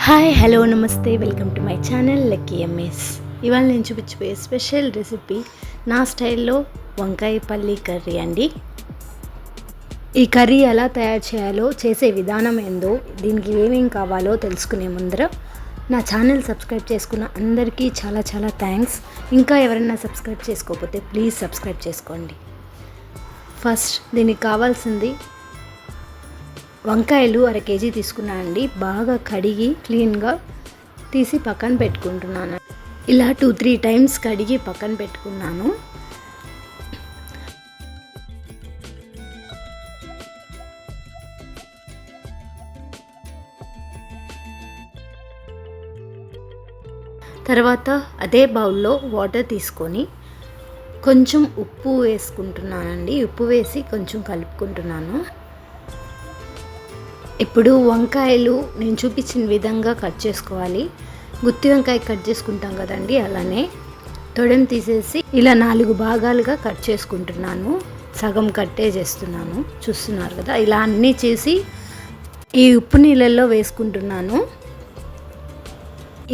Hi hello నమస్తే welcome to my channel Lucky MS ఇవాళ నేను చూపించిపోయే స్పెషల్ రెసిపీ నా స్టైల్లో వంకాయ పల్లి కర్రీ అండి. ఈ కర్రీ ఎలా తయారు చేయాలో చేసే విధానం ఏందో దీనికి ఏమేం కావాలో తెలుసుకునే ముందర నా ఛానల్ సబ్స్క్రైబ్ చేసుకున్న అందరికీ చాలా చాలా థ్యాంక్స్. ఇంకా ఎవరైనా సబ్స్క్రైబ్ చేసుకోకపోతే ప్లీజ్ సబ్స్క్రైబ్ చేసుకోండి. ఫస్ట్ దీనికి కావాల్సింది వంకాయలు అర కేజీ తీసుకున్నాను అండి బాగా కడిగి క్లీన్గా తీసి పక్కన పెట్టుకుంటున్నాను. ఇలా టూ త్రీ టైమ్స్ కడిగి పక్కన పెట్టుకున్నాను. తర్వాత అదే బౌల్లో వాటర్ తీసుకొని కొంచెం ఉప్పు వేసుకుంటున్నానండి. ఉప్పు వేసి కొంచెం కలుపుకుంటున్నాను. ఇప్పుడు వంకాయలు నేను చూపించిన విధంగా కట్ చేసుకోవాలి. గుత్తి వంకాయ కట్ చేసుకుంటాం కదండి అలానే తొడెం తీసేసి ఇలా నాలుగు భాగాలుగా కట్ చేసుకుంటున్నాను. సగం కట్టే చేస్తున్నాను. చూస్తున్నారు కదా ఇలా అన్నీ చేసి ఈ ఉప్పు నీళ్ళల్లో వేసుకుంటున్నాను.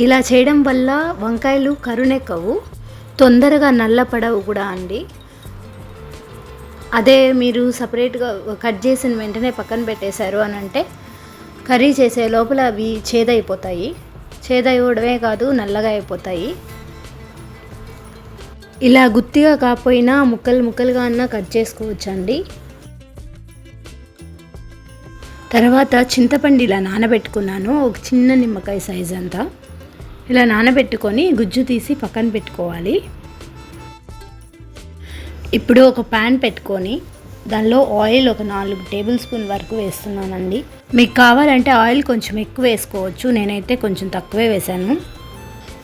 ఇలా చేయడం వల్ల వంకాయలు కరుణెక్కవు తొందరగా నల్లపడవు కూడా అండి. అదే మీరు సపరేట్గా కట్ చేసిన వెంటనే పక్కన పెట్టేశారు అని అంటే కర్రీ చేసే లోపల అవి చేదైపోతాయి. చేదైవడమే కాదు నల్లగా అయిపోతాయి. ఇలా గుత్తిగా కాకపోయినా ముక్కలు ముక్కలుగా అన్నా కట్ చేసుకోవచ్చండి. తర్వాత చింతపండు ఇలా నానబెట్టుకున్నాను. ఒక చిన్న నిమ్మకాయ సైజ్ అంతా. ఇలా నానబెట్టుకొని గుజ్జు తీసి పక్కన పెట్టుకోవాలి. ఇప్పుడు ఒక ప్యాన్ పెట్టుకొని దానిలో ఆయిల్ ఒక నాలుగు టేబుల్ స్పూన్ వరకు వేస్తున్నానండి. మీకు కావాలంటే ఆయిల్ కొంచెం ఎక్కువ వేసుకోవచ్చు. నేనైతే కొంచెం తక్కువే వేశాను.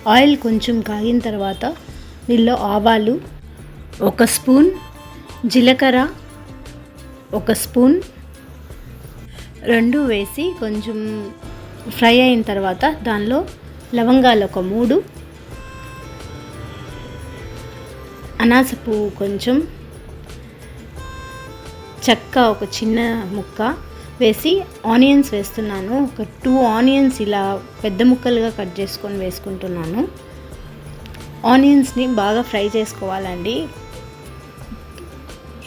ఆయిల్ కొంచెం కాగిన తర్వాత దీనిలో ఆవాలు ఒక స్పూన్ జీలకర్ర ఒక స్పూన్ రెండు వేసి కొంచెం ఫ్రై అయిన తర్వాత దానిలో లవంగాలు ఒక మూడు అనాస పువ్వు కొంచెం చెక్క ఒక చిన్న ముక్క వేసి ఆనియన్స్ వేస్తున్నాను. ఒక టూ ఆనియన్స్ ఇలా పెద్ద ముక్కలుగా కట్ చేసుకొని వేసుకుంటున్నాను. ఆనియన్స్ని బాగా ఫ్రై చేసుకోవాలండి.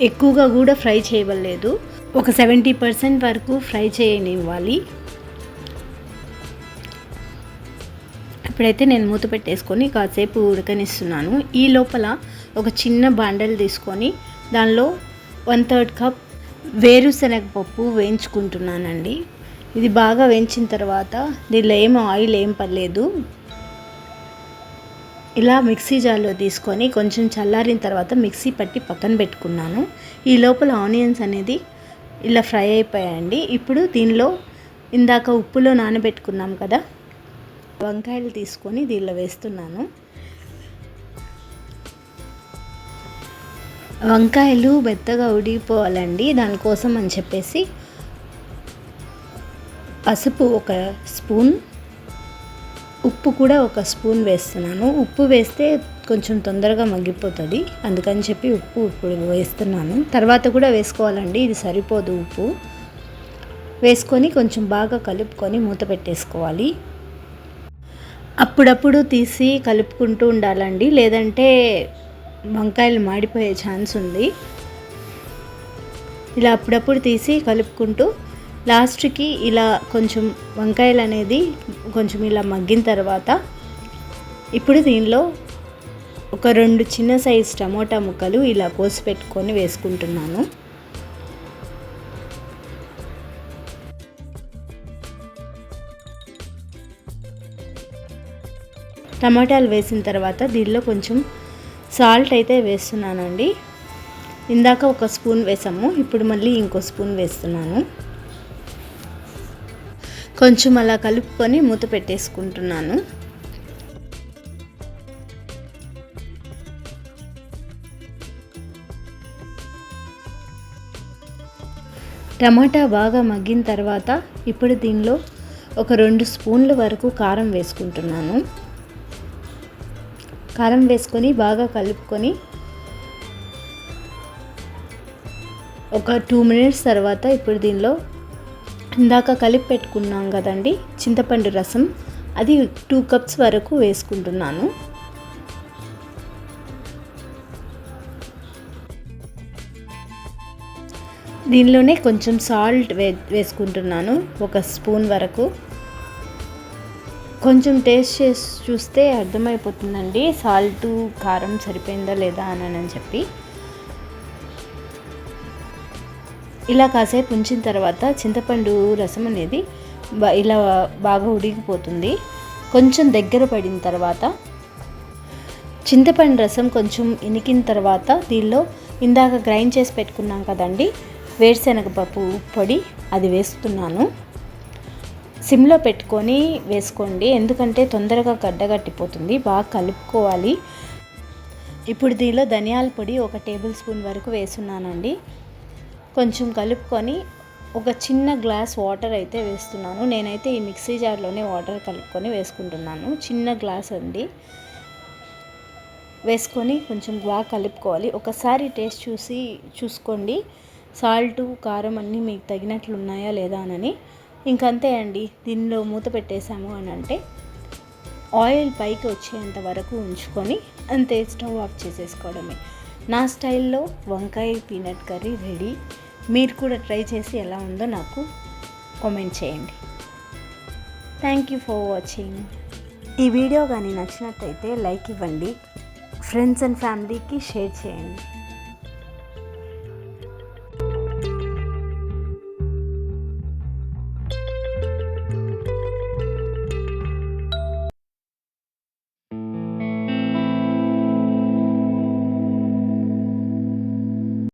ఎక్కువగా కూడా ఫ్రై చేయవలేదు ఒక సెవెంటీ పర్సెంట్ వరకు ఫ్రై చేయనివ్వాలి. ఇప్పుడైతే నేను మూత పెట్టేసుకొని కాసేపు ఉడకనిస్తున్నాను. ఈ లోపల ఒక చిన్న బాండల్ తీసుకొని దానిలో వన్ థర్డ్ కప్ వేరుశనగ పప్పు వేయించుకుంటున్నానండి. ఇది బాగా వేయించిన తర్వాత దీనిలో ఏం ఆయిల్ ఏం పర్లేదు ఇలా మిక్సీ జార్లో తీసుకొని కొంచెం చల్లారిన తర్వాత మిక్సీ పట్టి పక్కన పెట్టుకున్నాను. ఈ లోపల ఆనియన్స్ అనేది ఇలా ఫ్రై అయిపోయాయండి. ఇప్పుడు దీనిలో ఇందాక ఉప్పులో నానబెట్టుకున్నాం కదా వంకాయలు తీసుకొని దీనిలో వేస్తున్నాను. వంకాయలు మెత్తగా ఉడికిపోవాలండి. దానికోసం అని చెప్పేసి పసుపు ఒక స్పూన్ ఉప్పు కూడా ఒక స్పూన్ వేస్తున్నాను. ఉప్పు వేస్తే కొంచెం తొందరగా మగ్గిపోతుంది. అందుకని చెప్పి ఉప్పు ఇప్పుడు వేస్తున్నాను. తర్వాత కూడా వేసుకోవాలండి. ఇది సరిపోదు ఉప్పు. వేసుకొని కొంచెం బాగా కలుపుకొని మూత పెట్టేసుకోవాలి. అప్పుడప్పుడు తీసి కలుపుకుంటూ ఉండాలండి. లేదంటే వంకాయలు మాడిపోయే ఛాన్స్ ఉంది. ఇలా అప్పుడప్పుడు తీసి కలుపుకుంటూ లాస్ట్కి ఇలా కొంచెం వంకాయలు అనేది కొంచెం ఇలా మగ్గిన తర్వాత ఇప్పుడు దీనిలో ఒక రెండు చిన్న సైజ్ టమోటా ముక్కలు ఇలా కోసి పెట్టుకొని వేసుకుంటున్నాను. టమాటాలు వేసిన తర్వాత దీనిలో కొంచెం సాల్ట్ అయితే వేస్తున్నానండి. ఇందాక ఒక స్పూన్ వేసాము ఇప్పుడు మళ్ళీ ఇంకో స్పూన్ వేస్తున్నాను. కొంచెం అలా కలుపుకొని మూత పెట్టేసుకుంటున్నాను. టమాటా బాగా మగ్గిన తర్వాత ఇప్పుడు దీనిలో ఒక రెండు స్పూన్ల వరకు కారం వేసుకుంటున్నాను. కారం వేసుకొని బాగా కలుపుకొని ఒక టూ మినిట్స్ తర్వాత ఇప్పుడు దీనిలో ఇందాక కలిపి పెట్టుకున్నాం కదండి చింతపండు రసం. అది టూ కప్స్ వరకు వేసుకుంటున్నాను. దీనిలోనే కొంచెం సాల్ట్ వే వేసుకుంటున్నాను ఒక స్పూన్ వరకు. కొంచెం టేస్ట్ చేసి చూస్తే అర్థమైపోతుందండి. సాల్ట్ కారం సరిపోయిందా లేదా అని చెప్పి. ఇలా కాసేపు ఉంచిన తర్వాత చింతపండు రసం అనేది ఇలా బాగా ఉడికిపోతుంది. కొంచెం దగ్గర పడిన తర్వాత చింతపండు రసం కొంచెం ఇనికిన తర్వాత దీనిలో ఇందాక గ్రైండ్ చేసి పెట్టుకున్నాం కదండి వేరుశనగపప్పు పొడి అది వేస్తున్నాను. సిమ్లో పెట్టుకొని వేసుకోండి. ఎందుకంటే తొందరగా గడ్డగట్టిపోతుంది బాగా కలుపుకోవాలి. ఇప్పుడు దీనిలో ధనియాల పొడి ఒక టేబుల్ స్పూన్ వరకు వేస్తున్నానండి. కొంచెం కలుపుకొని ఒక చిన్న గ్లాస్ వాటర్ అయితే వేస్తున్నాను. నేనైతే ఈ మిక్సీ జార్లోనే వాటర్ కలుపుకొని వేసుకుంటున్నాను. చిన్న గ్లాస్ అండి. వేసుకొని కొంచెం బాగా కలుపుకోవాలి. ఒకసారి టేస్ట్ చూసి చూసుకోండి. సాల్ట్ కారం అన్నీ మీకు తగినట్లు ఉన్నాయా లేదా అని ఇంకంతే అండి. దీనిలో మూత పెట్టేశాము అని అంటే ఆయిల్ పైకి వచ్చేంత వరకు ఉంచుకొని అంతే స్టవ్ ఆఫ్ చేసేసుకోవడమే. నా స్టైల్లో వంకాయ పీనట్ కర్రీ రెడీ. మీరు కూడా ట్రై చేసి ఎలా ఉందో నాకు కామెంట్ చేయండి. థ్యాంక్ యూ ఫర్ వాచింగ్ ఈ వీడియో కానీ నచ్చినట్టయితే లైక్ ఇవ్వండి. ఫ్రెండ్స్ అండ్ ఫ్యామిలీకి షేర్ చేయండి.